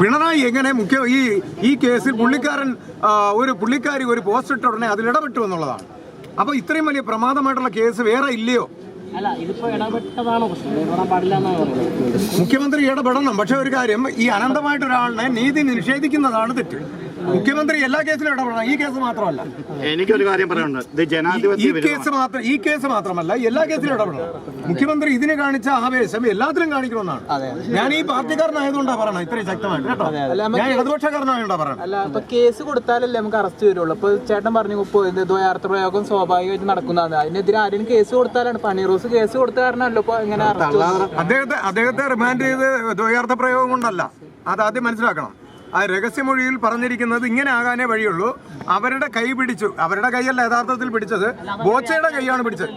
പിണറായി എങ്ങനെ മുഖ്യ ഈ ഈ കേസിൽ പുള്ളിക്കാരൻ ഒരു പുള്ളിക്കാരി ഒരു പോസ്റ്റ് ഇട്ട ഉടനെ അതിൽ ഇടപെട്ടു എന്നുള്ളതാണ്. അപ്പൊ ഇത്രയും വലിയ പ്രമാദമായിട്ടുള്ള കേസ് വേറെ ഇല്ലയോ? മുഖ്യമന്ത്രി ഇടപെടണം. പക്ഷെ ഒരു കാര്യം ഈ അനന്തമായിട്ട് ഒരാളിനെ നീതി നിഷേധിക്കുന്നതാണ് തെറ്റ്. മുഖ്യമന്ത്രി എല്ലാ കേസിലും ഇടപെടണം. ഈ കേസ് മാത്രമല്ല. എനിക്കൊരു കാര്യം പറയാനുണ്ട്. ഇത് ഈ കേസ് മാത്രം ഈ കേസ് മാത്രമല്ല എല്ലാ കേസിലും ഇടപെടണം. മുഖ്യമന്ത്രി ഇതിന് കാണിച്ച ആവേശം എല്ലാത്തിലും കാണിക്കണമെന്നാണ്. ഞാൻ ഈ പാർട്ടിക്കാരനായതുകൊണ്ടാണ് പറയണം ഇത്രയും ശക്തമായിട്ട് കേട്ടോ. ഞാൻ ഇടതുപക്ഷക്കാരനായതുകൊണ്ടാണ് പറയണം അല്ല ഇപ്പൊ കേസ് കൊടുത്താലല്ലേ നമുക്ക് അറസ്റ്റ് വരുള്ളൂ. ഇപ്പൊ ചേട്ടൻ പറഞ്ഞു ദ്വയാർത്ഥ പ്രയോഗം സ്വാഭാവികമായിട്ട് നടക്കുന്നതാണ്. അതിനെതിരെ ആരും കേസ് കൊടുത്താലാണ്. പണി റോസ് കേസ് കൊടുത്ത കാരണമല്ലോ ഇപ്പൊ ഇങ്ങനെ. അദ്ദേഹത്തെ അദ്ദേഹത്തെ റിമാൻഡ് ചെയ്ത് ദ്വയാർത്ഥ പ്രയോഗം കൊണ്ടല്ല. അത് ആദ്യം മനസ്സിലാക്കണം. ആ രഹസ്യമൊഴിയിൽ പറഞ്ഞിരിക്കുന്നത് ഇങ്ങനെ ആകാനേ വഴിയുള്ളൂ. അവരുടെ കൈ പിടിച്ചു. അവരുടെ കൈയല്ല യഥാർത്ഥത്തിൽ പിടിച്ചത്. ബോച്ചയുടെ കൈയാണ് പിടിച്ചത്.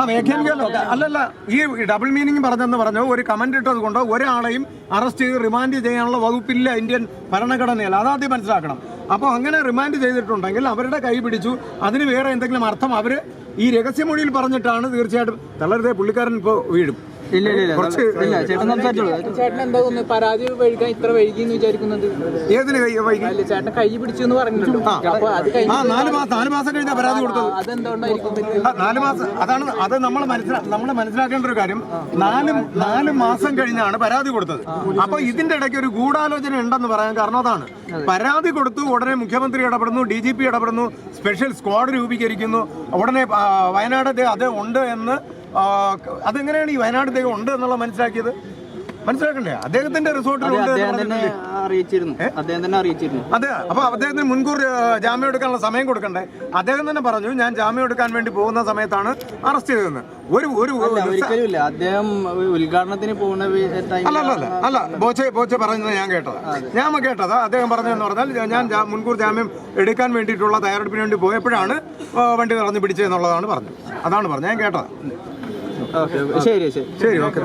ആ വ്യാഖ്യാനിക്കാമല്ലോ അല്ലല്ല ഈ ഡബിൾ മീനിങ് പറഞ്ഞെന്ന് പറഞ്ഞു ഒരു കമന്റ് ഇട്ടത് കൊണ്ട് ഒരാളെയും അറസ്റ്റ് ചെയ്ത് റിമാൻഡ് ചെയ്യാനുള്ള വകുപ്പില്ല ഇന്ത്യൻ ഭരണഘടനയിൽ അതാദ്യം മനസ്സിലാക്കണം. അപ്പോൾ അങ്ങനെ റിമാൻഡ് ചെയ്തിട്ടുണ്ടെങ്കിൽ അവരുടെ കൈ പിടിച്ചു. അതിന് വേറെ എന്തെങ്കിലും അർത്ഥം അവർ ഈ രഹസ്യമൊഴിയിൽ പറഞ്ഞിട്ടാണ് തീർച്ചയായിട്ടും തളരുതേ പുള്ളിക്കാരൻ ഇപ്പോൾ വീഴും. കുറച്ച് ചേട്ടൻ സംസാരിച്ചോളൂ. ചേട്ടൻ എന്താ തോന്നുന്നു പരാതി വൈകാൻ ഇത്ര വൈകി എന്ന് വിചാരിക്കുന്നത് ഏതിന് കൈ വൈകി? അല്ല ചേട്ടൻ കൈ പിടിച്ചു എന്ന് അപ്പൊ അത് ആ കഴിഞ്ഞ് നാല് മാസം നാല് മാസം കഴിഞ്ഞാ പരാതി കൊടുത്തത്. അതെന്തുകൊണ്ടായിരിക്കും ആ, നാല് മാസം അതാണ് അത് നമ്മൾ മനസ്സിലാ നമ്മൾ മനസ്സിലാക്കേണ്ട ഒരു കാര്യം. നാല് നാല് മാസം കഴിഞ്ഞാണ് പരാതി കൊടുത്തത്. അപ്പൊ ഇതിന്റെ ഇടയ്ക്ക് ഒരു ഗൂഢാലോചന ഉണ്ടെന്ന് പറയാൻ കാരണം അതാണ്. പരാതി കൊടുത്തു ഉടനെ മുഖ്യമന്ത്രി ഇടപെടുന്നു ഡി ജി പി ഇടപെടുന്നു സ്പെഷ്യൽ സ്ക്വാഡ് രൂപീകരിക്കുന്നു. ഉടനെ ആ, വയനാട് ദേ അത് ഉണ്ട് എന്ന് അതെങ്ങനെയാണ് ഈ വയനാട് ദൈവം ഉണ്ട് എന്നുള്ള മനസ്സിലാക്കിയത്? മനസ്സിലാക്കണ്ടേ? അദ്ദേഹത്തിന്റെ റിസോർട്ടിലുണ്ട് അതെ അപ്പൊ അദ്ദേഹത്തിന് മുൻകൂർ ജാമ്യം എടുക്കാനുള്ള സമയം കൊടുക്കണ്ടേ? അദ്ദേഹം തന്നെ പറഞ്ഞു ഞാൻ ജാമ്യം എടുക്കാൻ വേണ്ടി പോകുന്ന സമയത്താണ് അറസ്റ്റ് ചെയ്തതെന്ന്. ഒരു ഒരു അദ്ദേഹം ഉദ്ഘാടനത്തിന് പോകുന്ന അല്ല അല്ല അല്ല ബോച്ചെ ബോച്ചെ പറഞ്ഞത് ഞാൻ കേട്ടത്. ഞാൻ കേട്ടത്. അദ്ദേഹം പറഞ്ഞതെന്ന് പറഞ്ഞാൽ ഞാൻ മുൻകൂർ ജാമ്യം എടുക്കാൻ വേണ്ടിയിട്ടുള്ള തയ്യാറെടുപ്പിന് വേണ്ടി പോയപ്പോഴാണ് വണ്ടി നിറഞ്ഞു പിടിച്ചതെന്നുള്ളതാണ് പറഞ്ഞത്. അതാണ് പറഞ്ഞത്. ഞാൻ കേട്ടത്. ശരി ശരി. ശരി ഓക്കെ